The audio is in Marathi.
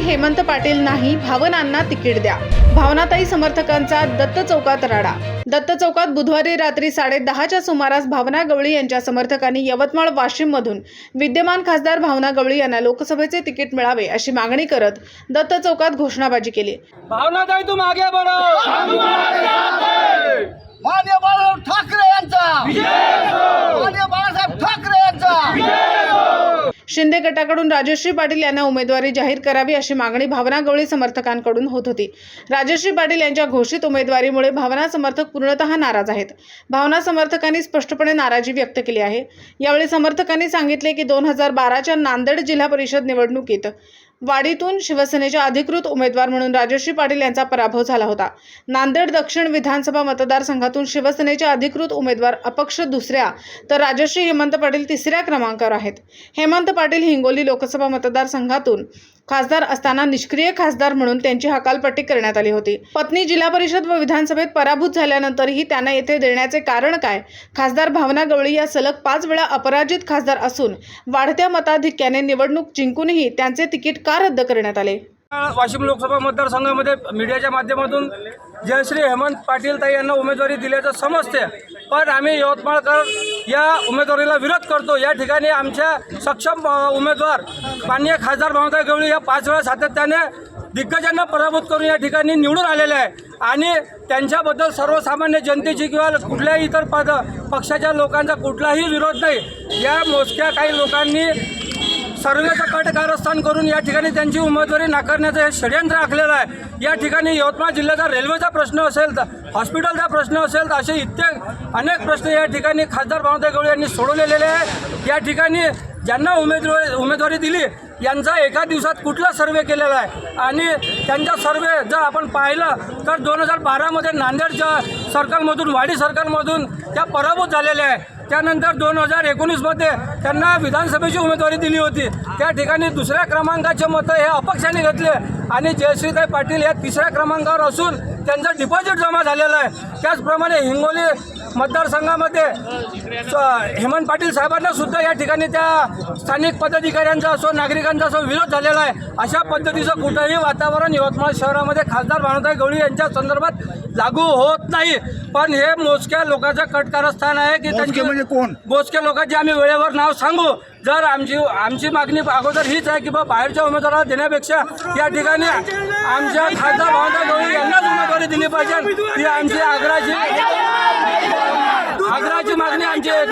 हेमंत पाटील नाही भावनांना तिकीट द्या. भावनाताई समर्थकांचा दत्त चौकात राडा. दत्त चौकात बुधवारी रात्री साडे दहाच्या सुमारास भावना गवळी यांच्या समर्थकांनी यवतमाळ वाशिम मधून विद्यमान खासदार भावना गवळी यांना लोकसभेचे तिकीट मिळावे अशी मागणी करत दत्त चौकात घोषणाबाजी केली. भावना ताई तुम आगे बढ़ो मान्य बाळासाहेब ठाकरे यांचा मान्य बाळासाहेब ठाकरे यांचा शिंदे गटाकडून राजश्री पाटील यांना उमेदवारी जाहीर करावी अशी मागणी भावना गवळी समर्थकांकडून होत होती. राजश्री पाटील यांच्या घोषित उमेदवारीमुळे भावना समर्थक पूर्णतः नाराज आहेत. भावना समर्थकांनी स्पष्टपणे नाराजी व्यक्त केली आहे. यावेळी समर्थकांनी सांगितले की दोन हजार बाराच्या नांदेड जिल्हा परिषद निवडणुकीत वाडीतून शिवसेनेच्या अधिकृत उमेदवार म्हणून राजश्री पाटील यांचा पराभव झाला होता. नांदेड दक्षिण विधानसभा मतदारसंघातून शिवसेनेच्या अधिकृत उमेदवार अपक्ष दुसऱ्या तर राजश्री हेमंत पाटील तिसऱ्या क्रमांकावर आहेत. हेमंत पाटील हिंगोली लोकसभा मतदारसंघातून खासदार असताना निष्क्रिय खासदार म्हणून त्यांची हकालपट्टी करण्यात आली होती. पत्नी जिल्हा परिषद व विधानसभेत पराभूत झाल्यानंतरही त्यांना येथे देण्याचे कारण काय? खासदार भावना गवळी या सलग पाच वेळा अपराजित खासदार असून वाढत्या मताधिक्याने निवडणूक जिंकूनही त्यांचे तिकीट का रद्द करण्यात आले? वाशिम लोकसभा मतदारसंघामध्ये मीडियाच्या माध्यमातून जयश्री हेमंत पाटील ताई यांना उमेदवारी दिल्याचं समजते. पण आम्ही यवतमाळकर या उमेदवारीला विरोध करतो. या ठिकाणी आमच्या सक्षम उमेदवार माननीय खासदार ममता गवळी या पाच वेळा सातत्याने दिग्गजांना पराभूत करून या ठिकाणी निवडून आलेले आहे. आणि त्यांच्याबद्दल सर्वसामान्य जनतेची किंवा कुठल्याही इतर पद पक्षाच्या लोकांचा कुठलाही विरोध नाही. या मोजक्या काही लोकांनी सर्वेचं कट कारस्थान करून या ठिकाणी त्यांची उमेदवारी नाकारण्याचं हे षडयंत्र आखलेलं आहे. या ठिकाणी यवतमाळ जिल्ह्याचा रेल्वेचा प्रश्न असेल तर हॉस्पिटलचा प्रश्न असेल तर असे इत्येक अनेक प्रश्न या ठिकाणी खासदार भावताई गवळी यांनी सोडवलेले आहे. या ठिकाणी ज्यांना उमेदवारी उमेदवारी दिली यांचा एका दिवसात कुठला सर्वे केलेला आहे? आणि त्यांचा सर्वे जर आपण पाहिलं तर दोन हजार बारामध्ये नांदेडच्या सर्कलमधून वाडी सर्कलमधून त्या पराभूत झालेल्या आहे. त्यानंतर दोन हजार एकोणीसमध्ये त्यांना विधानसभेची उमेदवारी दिली होती. त्या ठिकाणी दुसऱ्या क्रमांकाचे मतं हे अपक्षाने घेतले आणि जयश्रीताई पाटील या तिसऱ्या क्रमांकावर असून त्यांचं डिपॉझिट जमा झालेलं आहे. त्याचप्रमाणे हिंगोली मतदारसंघामध्ये हेमंत पाटील साहेबांना सुद्धा या ठिकाणी त्या स्थानिक पदाधिकाऱ्यांचा असो नागरिकांचा असो विरोध झालेला आहे. अशा पद्धतीचं कुठंही वातावरण यवतमाळ शहरामध्ये खासदार भानुताई गवळी यांच्या संदर्भात लागू होत नाही. पण हे मोजक्या लोकांचं कटकारस्थान आहे की त्यांची म्हणजे कोण? मोजक्या लोकांचे आम्ही वेळेवर नाव सांगू. जर आमची आमची मागणी अगोदर हीच आहे की बा बाहेरच्या उमेदवाराला देण्यापेक्षा या ठिकाणी आमच्या खासदार भावना गवळी यांनाच उमेदवारी दिली पाहिजे. ही आमची आग्रहाची አዝራጅ ማግኛ እንጀት